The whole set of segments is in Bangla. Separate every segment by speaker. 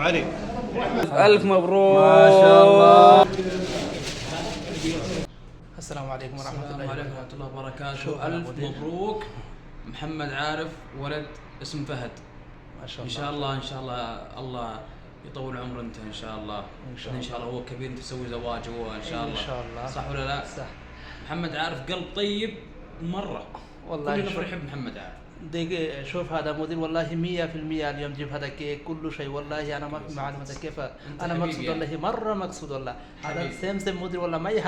Speaker 1: علي
Speaker 2: ألف مبروك.
Speaker 3: ما شاء الله.
Speaker 4: السلام عليكم ورحمة
Speaker 2: السلام
Speaker 4: الله
Speaker 2: عليكم
Speaker 4: وبركاته
Speaker 2: ورحمة الله وبركاته.
Speaker 4: مدير.
Speaker 2: مبروك. محمد عارف ولد اسم فهد.
Speaker 4: ما شاء
Speaker 2: إن
Speaker 4: الله
Speaker 2: شاء الله. إن شاء الله الله يطول عمر أنت إن شاء الله.
Speaker 4: إن شاء
Speaker 2: إن شاء الله هو كبير أنت تسوي زواج هو إن شاء
Speaker 4: إن
Speaker 2: الله.
Speaker 4: شاء الله.
Speaker 2: صح ولا لا؟
Speaker 4: صح.
Speaker 2: محمد عارف قلب طيب مرة.
Speaker 4: والله
Speaker 2: كلنا. نحب محمد عارف. দেখে মিয়া ফিল মিয়া আলিয়াম জিফাদা কে কুল্লু
Speaker 4: কেফা
Speaker 2: মাররা সেম
Speaker 4: সেম
Speaker 2: মাই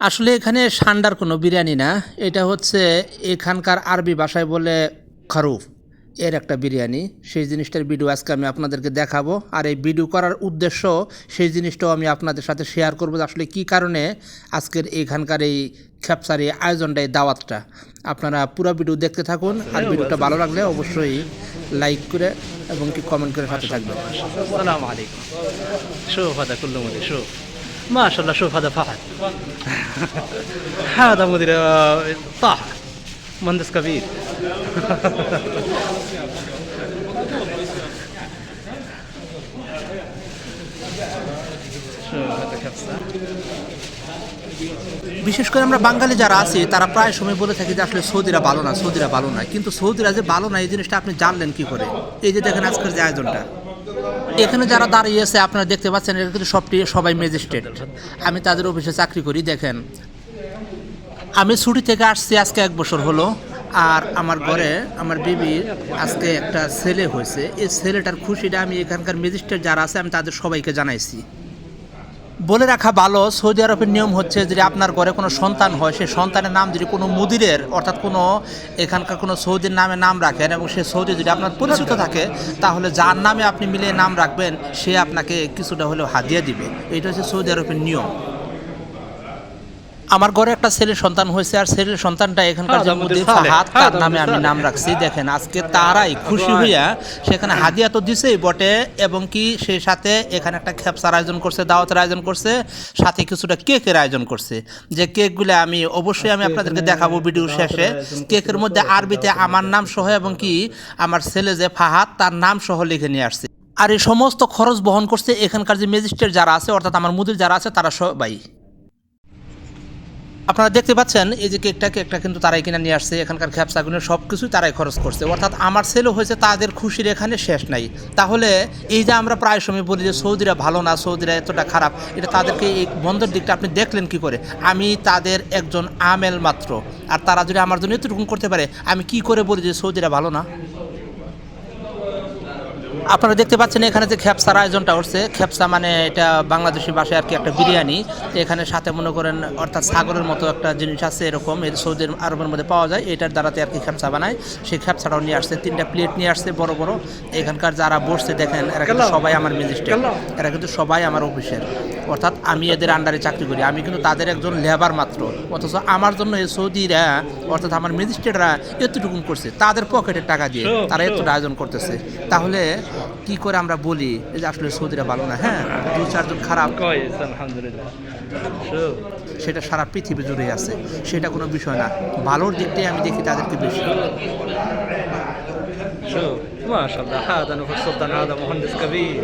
Speaker 5: আসলে এখানে সান্ডার কোনো বিরিয়ানি না এটা হচ্ছে এখানকার আরবি ভাষায় বলে খারুফ। এর একটা বিরিয়ানি সেই জিনিসটার ভিডিও আজকে আমি আপনাদেরকে দেখাবো আর এই ভিডিও করার উদ্দেশ্য সেই জিনিসটাও আমি আপনাদের সাথে শেয়ার করবো যে আসলে কী কারণে আজকের এখানকার এই খ্যাপসার এই আয়োজনটা এই দাওয়াতটা আপনারা পুরো ভিডিও দেখতে থাকুন আর ভিডিওটা ভালো লাগলে অবশ্যই লাইক করে এবং কি কমেন্ট করে সাথে থাকবেন
Speaker 4: السلام عليكم شوف هذا كله مدير شوف ما شاء الله شوف هذا فهد هذا مدير آه، طه مهندس كبير شوف هذا كبسة
Speaker 5: বিশেষ করে আমরা বাঙালি যারা আছি, তারা প্রায় সময় বলে থাকি যে আসলে সৌদিরা ভালো না, সৌদিরা ভালো না। কিন্তু সৌদিরা যে ভালো না, এই জিনিসটা আপনি জানলেন কি করে? এই যে দেখেন আজকের যে আয়োজনটা। এখানে যারা দাঁড়িয়ে আছে, আপনারা দেখতে পাচ্ছেন এটা কিন্তু সবটি, সবাই ম্যাজিস্ট্রেট। আমি তাদের অফিসে চাকরি করি, দেখেন। আমি ছুটি থেকে আসছি, আজকে এক বছর হলো। আর আমার ঘরে আমার বিবির আজকে একটা ছেলে হয়েছে। এই ছেলেটার খুশিটা আমি এখানকার ম্যাজিস্ট্রেট যারা আছে, আমি তাদের সবাইকে জানাইছি। বলে রাখা ভালো, সৌদি আরবের নিয়ম হচ্ছে যদি আপনার ঘরে কোনো সন্তান হয়, সেই সন্তানের নাম যদি কোনো মুদিরের, অর্থাৎ কোনো এখানকার কোনো সৌদির নামে নাম রাখেন এবং সে সৌদি যদি আপনার পরিচিত থাকে, তাহলে যার নামে আপনি মিলিয়ে নাম রাখবেন, সে আপনাকে কিছুটা হলেও হাদিয়া দিবে। এটা হচ্ছে সৌদি আরবের নিয়ম। আমার ঘরে একটা ছেলে সন্তান হয়েছে আর ছেলের সন্তানটা এখানকার যে
Speaker 4: হ্যাঁ,
Speaker 5: মুদির
Speaker 4: সালে,
Speaker 5: ফাহাদ
Speaker 4: হ্যাঁ,
Speaker 5: তার নামে আমি। নাম রাখছি দেখেন আজকে তারাই খুশি হইয়া সেখানে হাদিয়া তো দিছেই বটে এবং কি সেই সাথে এখানে একটা খেপসার আয়োজন করছে দাওয়াতের আয়োজন করছে সাথে কিছুটা কেকের আয়োজন করছে। যে কেকগুলো আমি অবশ্যই আমি আপনাদেরকে দেখাবো ভিডিও শেষে। কেকের মধ্যে আরবিতে আমার নাম সহ এবং কি আমার ছেলে যে ফাহাদ তার নাম সহ লিখে নিয়ে আসছে। আর এই সমস্ত খরচ বহন করছে এখানকার যে ম্যাজিস্ট্রেট যারা আছে অর্থাৎ আমার মুদির যারা আছে তারা সবাই। আপনারা দেখতে পাচ্ছেন, এই যে কেকটা কেকটা কিন্তু তারাই কিনে নিয়ে আসছে। এখানকার খ্যাপসাগুলো সব কিছুই তারাই খরচ করছে। অর্থাৎ আমার ছেলে হয়েছে, তাদের খুশির এখানে শেষ নাই। তাহলে এই যে আমরা প্রায় সময় বলি যে সৌদিরা ভালো না, সৌদিরা এতটা খারাপ, এটা তাদেরকে এই বন্ধের দিকটা আপনি দেখলেন কি করে? আমি তাদের একজন আমেল মাত্র। আর তারা যদি আমার জন্য এতটুকু করতে পারে, আমি কি করে বলি যে সৌদিরা ভালো না? আপনারা দেখতে পাচ্ছেন এখানে যে খেপসার আয়োজনটা উঠছে খেপসা মানে এটা বাংলাদেশি ভাষায় আর কি একটা বিরিয়ানি। তো এখানে সাথে মনে করেন অর্থাৎ সাগরের মতো একটা জিনিস আছে এরকম এই সৌদি আরবের মধ্যে পাওয়া যায়। এটার দ্বারাতে আর কি খেপসা বানায়। সেই খেপসাটাও নিয়ে আসছে তিনটা প্লেট নিয়ে আসছে বড় বড়। এখানকার যারা বসছে দেখেন এরা কিন্তু সবাই আমার ম্যাজিস্ট্রেট এরা কিন্তু সবাই আমার অফিসের। অর্থাৎ আমি এদের আন্ডারে চাকরি করি। আমি কিন্তু তাদের একজন লেবার মাত্র। অথচ আমার জন্য এই সৌদিরা অর্থাৎ আমার ম্যাজিস্ট্রেটরা এতটুকু করছে। তাদের পকেটের টাকা দিয়ে তারা এতটা আয়োজন করতেছে। তাহলে কি করে আমরা বলি এই যে আসলে সৌদিরা ভালো না হ্যাঁ দু চারজন খারাপ
Speaker 4: كويس الحمد لله شوف
Speaker 5: সেটা সারা পৃথিবী জুড়ে আছে সেটা কোনো বিষয় না ভালোর দিকটাই আমি দেখি তাদেরকে বেশি
Speaker 4: شوف ما شاء الله هذا نوف السلطان هذا مهندس كبير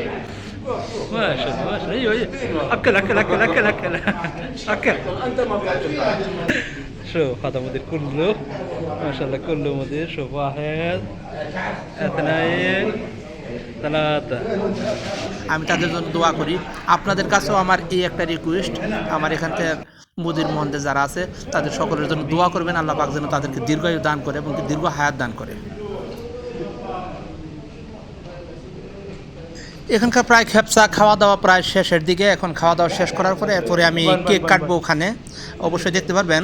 Speaker 4: ما شاء الله ما شاء الله ايوه ايوه اكل اكل اكل اكل اكل اكل شوف هذا مدير كله ما شاء الله كله مدير شوف واحد اثنين ثلاثة
Speaker 5: আমি তাদের জন্য দোয়া করি। আপনাদের কাছেও আমার এই একটা রিকোয়েস্ট আমার এখান থেকে মুদির মহন্দে যারা আছে, তাদের সকলের জন্য দোয়া করবেন। আল্লাহ পাক যেন তাদেরকে দীর্ঘায়ু দান করে এবং দীর্ঘ হায়াত দান করে। এখানকার প্রায় খেপসা খাওয়া দাওয়া প্রায় শেষের দিকে। এখন খাওয়া দাওয়া শেষ করার পরে এরপরে আমি কেক কাটবো ওখানে। অবশ্যই দেখতে পারবেন।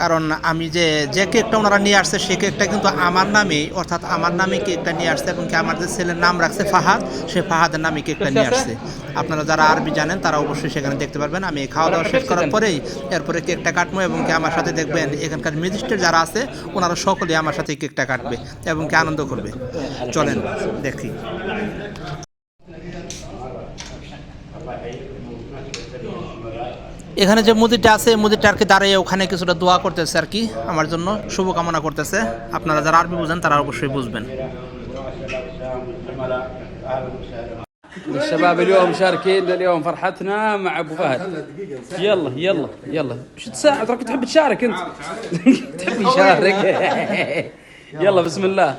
Speaker 5: কারণ আমি যে যে কেকটা ওনারা নিয়ে আসছে সেই কেকটা কিন্তু আমার নামে অর্থাৎ আমার নামে কেকটা নিয়ে আসছে এবং কি আমার যে ছেলের নাম রাখছে ফাহাদ সে ফাহাদের নামে কেকটা নিয়ে আসছে। আপনারা যারা আরবি জানেন তারা অবশ্যই সেখানে দেখতে পারবেন। আমি খাওয়া দাওয়া শেষ করার পরেই এরপরে কেকটা কাটবো এবং কি আমার সাথে দেখবেন এখানকার ম্যাজিস্ট্রেট যারা আছে ওনারা সকলেই আমার সাথে কেকটা কাটবে এবং কি আনন্দ করবে। চলেন দেখি। এখানে যে মুদিরটা আছে এই মুদিরটা আর কি দাঁড়িয়ে ওখানে কিছুটা দোয়া করতেছে আর কি আমার জন্য শুভকামনা করতেছে আপনারা যারা আরবি বুঝেন তারা অবশ্যই বুঝবেন
Speaker 2: الشباب اليوم شاركين اليوم فرحتنا مع ابو فهد يلا يلا يلا شو تساعد تراك تحب تشارك انت تحب يشارك يلا بسم الله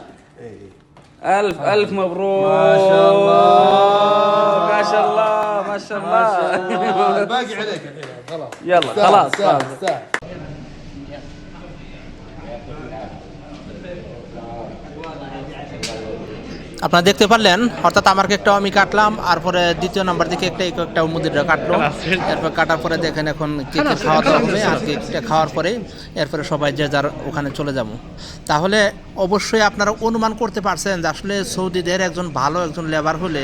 Speaker 2: الف الف مبروك ما شاء الله ما شاء الله ما شاء الله
Speaker 1: باقي عليك. خلاص
Speaker 2: يلا خلاص. خلاص
Speaker 5: আপনারা দেখতে পারলেন অর্থাৎ আমার একটা আমি কাটলাম আর পরে দ্বিতীয় নাম্বার দিকে একটা একটা মুদিরটা কাটলো। এরপর কাটার পরে দেখেন এখন কেক খাওয়া দাওয়া হবে আর কেকটা খাওয়ার পরে এরপরে সবাই যে যার ওখানে চলে যাব। তাহলে অবশ্যই আপনারা অনুমান করতে পারছেন যে আসলে সৌদিদের একজন ভালো একজন লেবার হলে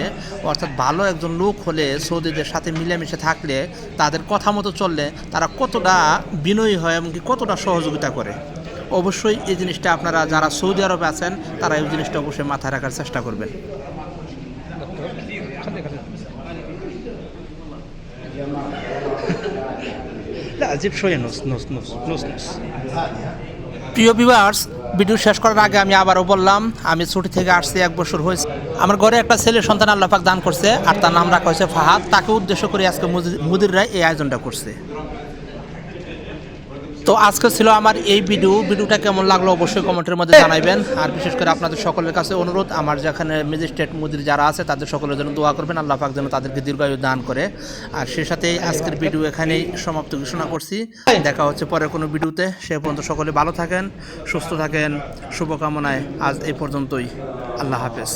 Speaker 5: অর্থাৎ ভালো একজন লোক হলে সৌদিদের সাথে মিলেমিশে থাকলে তাদের কথা মতো চললে তারা কতটা বিনয়ী হয় এমনকি কতটা সহযোগিতা করে। অবশ্যই এই জিনিসটা আপনারা যারা সৌদি আরবে আছেন তারা এই জিনিসটা অবশ্যই মাথায় রাখার চেষ্টা করবেন। প্রিয় বিভার্স ভিডিও শেষ করার আগে আমি আবারও বললাম আমি ছুটি থেকে আসছি এক বছর হয়েছে। আমার ঘরে একটা ছেলে সন্তান আল্লাপাক দান করছে আর তার নাম রাখা হয়েছে ফাহাদ। তাকে উদ্দেশ্য করে আজকে মুদির রায় এই আয়োজনটা করছে। তো আজকে ছিল আমার এই ভিডিও। ভিডিওটা কেমন লাগল অবশ্যই কমেন্টের মধ্যে জানাবেন আর বিশেষ করে আপনাদের সকলের কাছে অনুরোধ, আমার যেখানে ম্যাজিস্ট্রেট মুদির যারা আছে, তাদের সকলের জন্য দোয়া করবেন। আল্লাহ পাক যেন তাদেরকে দীর্ঘায়ু দান করে। আর সে সাথে আজকের ভিডিও এখানেই সমাপ্ত ঘোষণা করছি। দেখা হচ্ছে পরের কোনো ভিডিওতে। সে পর্যন্ত সকলে ভালো থাকেন, সুস্থ থাকেন। শুভকামনায় আজ এই পর্যন্তই। আল্লাহ হাফেজ।